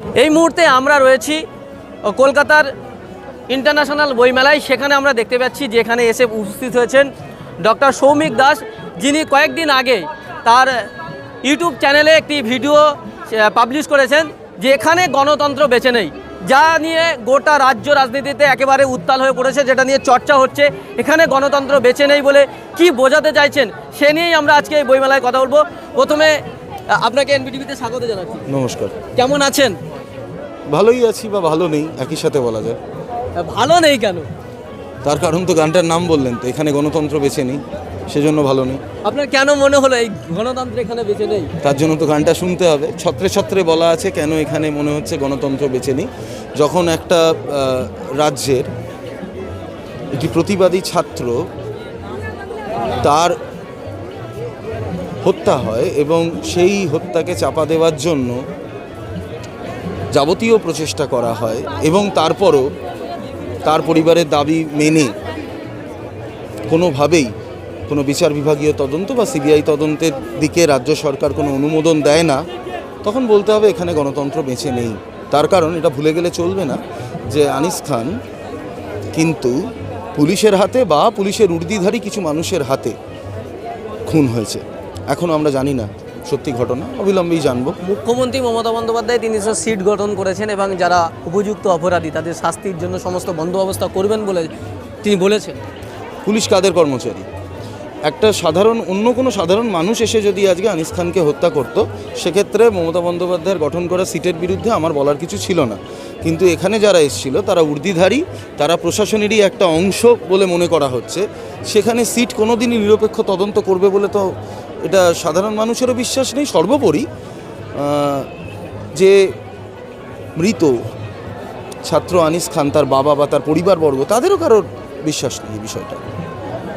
এই মুহূর্তে আমরা রয়েছি কলকাতার ইন্টারন্যাশনাল বইমেলায়। সেখানে আমরা দেখতে পাচ্ছি যে এখানে এসে উপস্থিত হয়েছেন ডক্টর সৌমিক দাস, যিনি কয়েকদিন আগে তার ইউটিউব চ্যানেলে একটি ভিডিও পাবলিশ করেছেন যে এখানে গণতন্ত্র বেছে নেই, যা নিয়ে গোটা রাজ্য রাজনীতিতে একেবারে উত্তাল হয়ে পড়েছে, যেটা নিয়ে চর্চা হচ্ছে। এখানে গণতন্ত্র বেছে নেই বলে কি বোঝাতে চাইছেন, সে নিয়েই আমরা আজকে এই বইমেলায় কথা বলব। প্রথমে আপনাকে এনবিটিভিতে স্বাগত জানাচ্ছি। নমস্কার। কেমন আছেন? ভালোই আছি বা ভালো নেই একই সাথে বলা যায়। ভালো নেই কেন? তার কারণ তো গানটার নাম বললেন তো এখানে গণতন্ত্র বেছে নেই সেজন্য ভালো নেই। আপনার কেন মনে হলো এই গণতন্ত্র এখানে বেছে নেই? তার জন্য তো গানটা শুনতে হবে। ছত্রে ছত্রে বলা আছে কেন এখানে মনে হচ্ছে গণতন্ত্র বেছে নেই। যখন একটা রাজ্যের একটি প্রতিবাদী ছাত্র তার হত্যা হয় এবং সেই হত্যাকে চাপা দেওয়ার জন্য যাবতীয় প্রচেষ্টা করা হয় এবং তারপরও তার পরিবারের দাবি মেনে কোনোভাবেই কোনো বিচার বিভাগীয় তদন্ত বা সিবিআই তদন্তের দিকে রাজ্য সরকার কোনো অনুমোদন দেয় না। তখন বলতে হবে এখানে গণতন্ত্র বেঁচে নেই। তার কারণ এটা ভুলে গেলে চলবে না যে আনিস খান কিন্তু পুলিশের হাতে বা পুলিশের উর্দিধারী কিছু মানুষের হাতে খুন হয়েছে। এখনও আমরা জানি না সত্যি ঘটনা অবিলম্বেই জানব। মুখ্যমন্ত্রী মমতা বন্দ্যোপাধ্যায় তিনি সিট গঠন করেছেন এবং যারা উপযুক্ত অপরাধী তাদের শাস্তির জন্য সমস্ত বন্দোবস্ত করবেন বলে তিনি বলেছেন। পুলিশ কাদের কর্মচারী? একটা সাধারণ অন্য কোনো সাধারণ মানুষ এসে যদি আজকে আনিস খানকে হত্যা করত সেক্ষেত্রে মমতা বন্দ্যোপাধ্যায়ের গঠন করা সিটের বিরুদ্ধে আমার বলার কিছু ছিল না। কিন্তু এখানে যারা এসেছিল তারা উর্দিধারী তারা প্রশাসনেরই একটা অংশ বলে মনে করা হচ্ছে। সেখানে সিট কোনোদিনই নিরপেক্ষ তদন্ত করবে বলে তো এটা সাধারণ মানুষেরও বিশ্বাস নেই সর্বোপরি যে মৃত ছাত্র আনিস খান তার বাবা বা তার পরিবারবর্গ তাদেরও কারোর বিশ্বাস নেই এই বিষয়টা।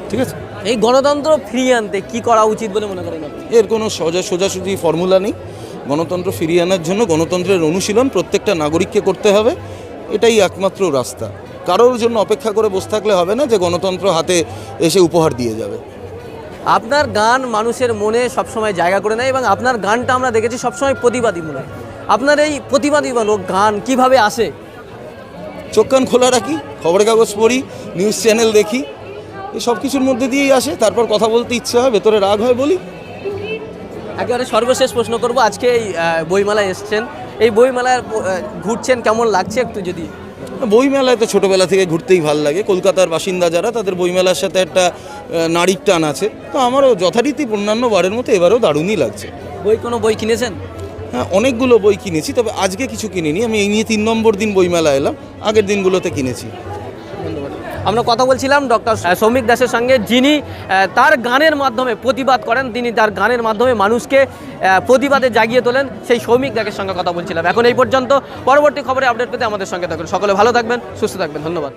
ঠিক আছে? এই গণতন্ত্র ফিরিয়ে আনতে কি করা উচিত বলে মনে করেন এর কোনো সোজা সোজাসুজি ফর্মুলা নেই। গণতন্ত্র ফিরিয়ে আনার জন্য গণতন্ত্রের অনুশীলন প্রত্যেকটা নাগরিককে করতে হবে এটাই একমাত্র রাস্তা। কারোর জন্য অপেক্ষা করে বসে থাকলে হবে না যে গণতন্ত্র হাতে এসে উপহার দিয়ে যাবে। আপনার গান মানুষের মনে সবসময় জায়গা করে নেয় এবং আপনার গানটা আমরা দেখেছি সবসময় প্রতিবাদীমূলক আপনার এই প্রতিবাদীমূলক গান কীভাবে আসে? চোখ কান খোলা রাখি খবরের কাগজ পড়ি নিউজ চ্যানেল দেখি এই সব কিছুর মধ্যে দিয়েই আসে। তারপর কথা বলতে ইচ্ছে হয় ভেতরে রাগ হয় বলি। একেবারে সর্বশেষ প্রশ্ন করব আজকে এই বইমেলায় এসছেন। এই বইমেলায় ঘুরছেন কেমন লাগছে একটু যদি বইমেলায় তো ছোটোবেলা থেকে ঘুরতেই ভালো লাগে। কলকাতার বাসিন্দা যারা তাদের বইমেলার সাথে একটা নারীর টান আছে। তো আমারও যথারীতি অন্যান্য বারের মতো এবারেও দারুণই লাগছে। বই কোনো বই কিনেছেন? হ্যাঁ অনেকগুলো বই কিনেছি তবে আজকে কিছু কিনিনি। আমি এই নিয়ে তিন নম্বর দিন বইমেলা এলাম আগের দিনগুলোতে কিনেছি। আমরা কথা বলছিলাম ডক্টর সৌমিক দাসের সঙ্গে, যিনি তার গানের মাধ্যমে প্রতিবাদ করেন, তিনি তার গানের মাধ্যমে মানুষকে প্রতিবাদে জাগিয়ে তোলেন, সেই সৌমিক দাসের সঙ্গে কথা বলছিলাম। এখন এই পর্যন্ত পরবর্তী খবরে আপডেট পেতে আমাদের সঙ্গে থাকুন। সকলে ভালো থাকবেন, সুস্থ থাকবেন, ধন্যবাদ।